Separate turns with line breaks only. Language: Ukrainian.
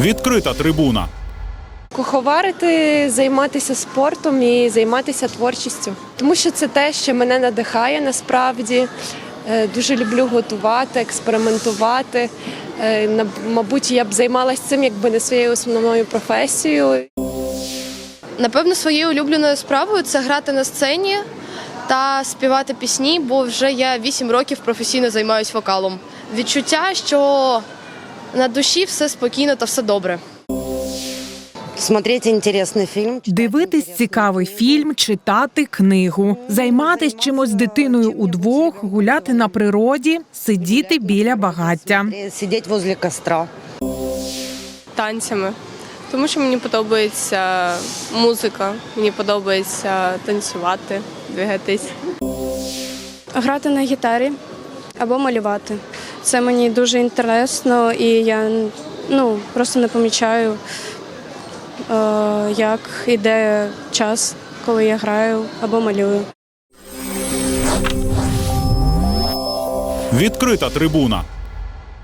Відкрита трибуна.
Куховарити, займатися спортом і займатися творчістю, тому що це те, що мене надихає насправді. Е, Дуже люблю готувати, експериментувати. Е, Мабуть, я б займалася цим, якби не своєю основною професією.
Напевно, своєю улюбленою справою це грати на сцені та співати пісні, бо вже я 8 років професійно займаюся вокалом. Відчуття, що на душі все спокійно та все добре.
Смотреть интересный фильм.
Дивитись цікавий фільм, читати книгу, займатись чимось з дитиною удвох, гуляти на природі, сидіти біля багаття.
Сидеть возле костра.
танцями, тому що мені подобається музика, мені подобається танцювати, двигатись.
Грати на гітарі або малювати. Це мені дуже інтересно, і я ну, просто не помічаю, е, як іде час, коли я граю або малюю.
Відкрита трибуна.